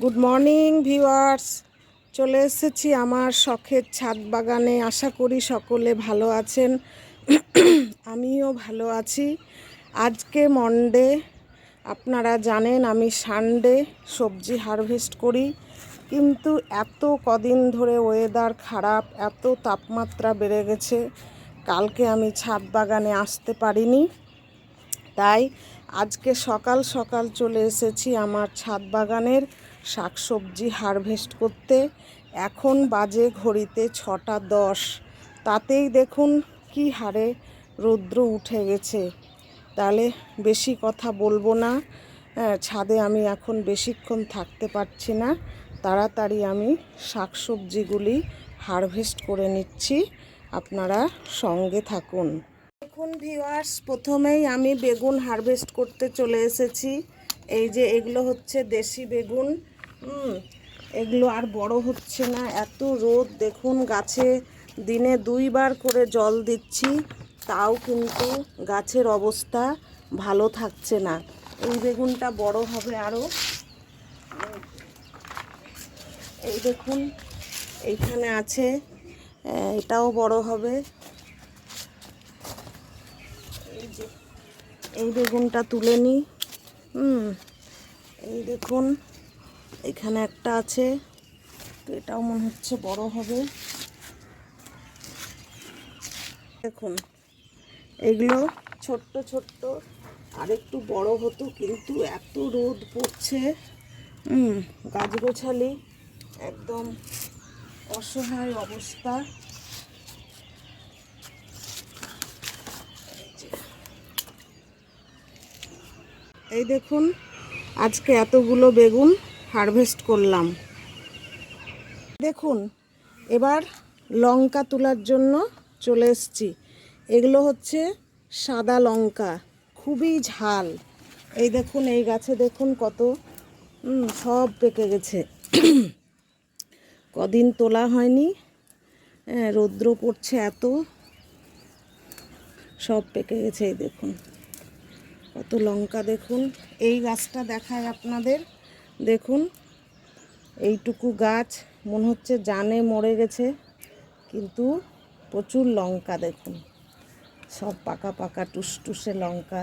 Good morning viewers চলে এসেছি আমার শখের ছাদ বাগানে। আশা করি সকলে ভালো আছেন। আমিও ভালো আছি। আজকে মন্ডে আপনারা জানেন আমি সানডে সবজি হারভেস্ট করি। কিন্তু এত কদিন ধরে ওয়েদার খারাপ, এত তাপমাত্রা বেড়ে গেছে। কালকে আমি ছাদ বাগানে আসতে পারিনি। তাই আজকে সকাল সকাল চলে এসেছি আমার ছাদ বাগানের। শাকসবজি হারভেস্ট করতে। এখন বাজে ঘড়িতে ছটা দশ। তাতেই দেখুন কি হারে রৌদ্র উঠে গেছে। তাহলে বেশি কথা বলব না। ছাদে আমি এখন বেশিক্ষণ থাকতে পারছি না। তাড়াতাড়ি আমি শাকসবজিগুলি হারভেস্ট করে নিচ্ছি। আপনারা সঙ্গে থাকুন। দেখুন ভিউয়ার্স, প্রথমেই আমি বেগুন হারভেস্ট করতে চলে এসেছি। এই যে এগুলো হচ্ছে দেশি বেগুন। এগুলো আর বড় হচ্ছে না। এত রোদ, দেখুন গাছে দিনে দুইবার করে জল দিচ্ছি, তাও কিন্তু গাছের অবস্থা ভালো থাকছে না। এই বেগুনটা বড় হবে আরও এই দেখুন, এইখানে আছে এটাও বড় হবে। এই যে, এই বেগুনটা তুলে নিই হুম, এই দেখুন এখানে একটা আছে, তো এটাও মনে হচ্ছে বড় হবে। দেখুন, এগুলো ছোট্ট ছোট্ট আর একটু বড় হতো, কিন্তু এত রোদ পড়ছে। হুম, গাছগোছালি, একদম অসহায় অবস্থা। এই দেখুন, আজকে এতগুলো বেগুন। হারভেস্ট করলাম। দেখুন এবার লঙ্কা তোলার জন্য চলে এসছি। এগুলো হচ্ছে সাদা লঙ্কা খুবই ঝাল। এই দেখুন এই গাছে দেখুন কত সব পেকে গেছে। কদিন তোলা হয়নি হ্যাঁ, রৌদ্র পড়ছে এত সব পেকে গেছে এই দেখুন। কত লঙ্কা দেখুন। এই গাছটা দেখায় আপনাদের। দেখুন, এইটুকু গাছ, মনে হচ্ছে জানে মরে গেছে, কিন্তু প্রচুর লঙ্কা দেখুন। সব পাকা পাকা টুসটুসে লঙ্কা,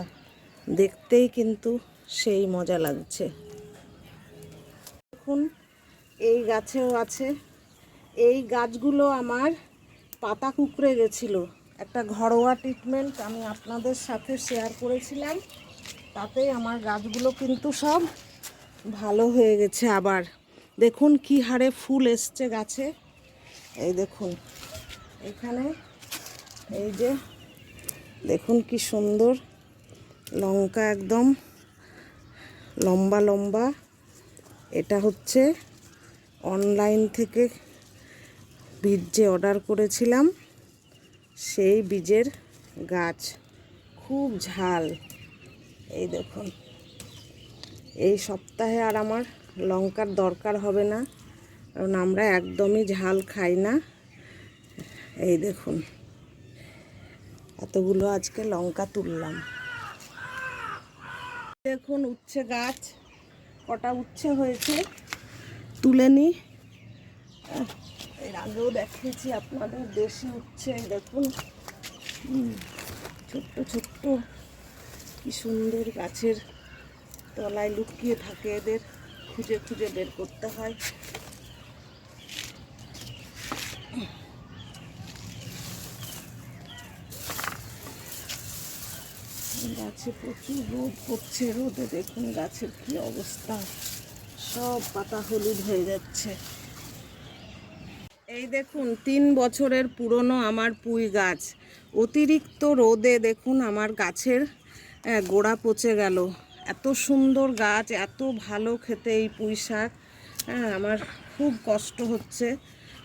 দেখতেই কিন্তু সেই মজা লাগছে। দেখুন, এই গাছেও আছে। এই গাছগুলো আমার পাতা কুকড়ে গেছিল। একটা ঘরোয়া ট্রিটমেন্ট আমি আপনাদের সাথে শেয়ার করেছিলাম। তাতে আমার গাছগুলো কিন্তু সব ভালো হয়ে গেছে আবার। দেখুন কি হারে ফুল এসছে গাছে। এই দেখুন, এখানে এই যে, দেখুন কি সুন্দর, লঙ্কা একদম, লম্বা লম্বা। এটা হচ্ছে অনলাইন থেকে বীজ যে অর্ডার করেছিলাম, সেই বীজের গাছ। খুব ঝাল। এই দেখুন। এই সপ্তাহে আর আমার লঙ্কার দরকার হবে না কারণ আমরা একদমই ঝাল খাই না। এই দেখুন এতগুলো আজকে লঙ্কা তুললাম। দেখুন উচ্ছে গাছ কটা উচ্ছে হয়েছে। তুলে আহ, এর আগেও দেখিয়েছি আপনাদের দেশি উচ্ছে দেখুন। ছোট্ট ছোট্ট। কি সুন্দর গাছের তলায় লুকিয়ে থাকে, এদের খুঁজে খুঁজে বের করতে হয়। গাছে প্রচুর রোদ পড়ছে, রোদে দেখুন গাছের কি অবস্থা। সব পাতা হলুদ হয়ে যাচ্ছে। এই দেখুন, তিন বছরের পুরনো আমার পুঁই গাছ। অতিরিক্ত রোদে দেখুন আমার গাছের গোড়া পচে গেল। এত সুন্দর গাছ এত ভালো খেতে এই পুঁই শাক। হ্যাঁ আমার খুব কষ্ট হচ্ছে।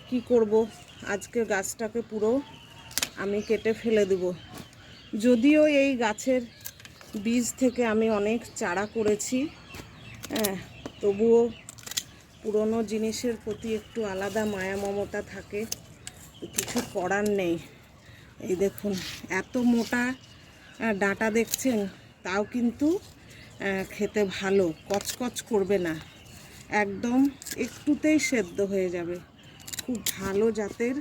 কি করব? আজকে গাছটাকে পুরো আমি কেটে ফেলে দেব। যদিও এই গাছের বীজ থেকে আমি অনেক চারা করেছি। হ্যাঁ তবুও পুরনো জিনিসের প্রতি একটু আলাদা মায়া মমতা থাকে। কিছু করার নেই। এই দেখুন এত মোটা আহ, ডাঁটা দেখছেন? তাও কিন্তু খেতে ভালো, কচকচ করবে না। একদম একটুতেই সেদ্ধ হয়ে যাবে। খুব ভালো জাতের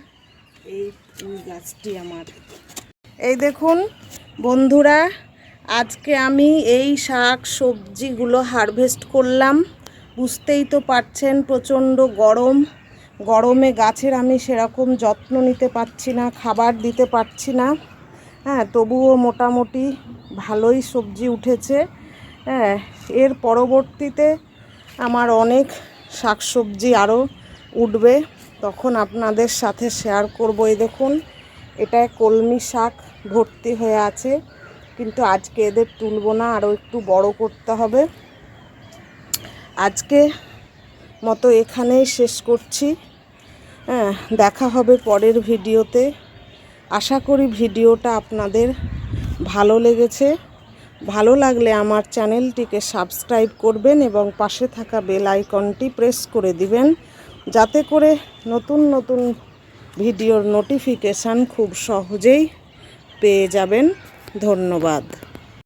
এই ফুল গাছটি আমার। এই দেখুন বন্ধুরা, আজকে আমি এই শাক সবজিগুলো হারভেস্ট করলাম। বুঝতেই তো পারছেন প্রচণ্ড গরম। গরমে গাছের আমি সেরকম যত্ন নিতে পারছি না, খাবার দিতে পারছি না। হ্যাঁ তবুও মোটামুটি ভালোই সবজি উঠেছে। হ্যাঁ এর পরবর্তীতে আমার অনেক শাকসবজি আরও উঠবে। তখন আপনাদের সাথে শেয়ার করব। এই দেখুন এটা কলমি শাক ভর্তি হয়ে আছে। কিন্তু আজকে এদের তুলব না, আরও একটু বড় করতে হবে। আজকে মতো এখানেই শেষ করছি। হ্যাঁ দেখা হবে পরের ভিডিওতে। আশা করি ভিডিওটা আপনাদের ভালো লেগেছে। ভালো লাগলে আমার চ্যানেলটিকে সাবস্ক্রাইব করবেন এবং পাশে থাকা বেল আইকনটি প্রেস করে দিবেন, যাতে করে নতুন নতুন ভিডিওর নোটিফিকেশান খুব সহজেই পেয়ে যাবেন। ধন্যবাদ।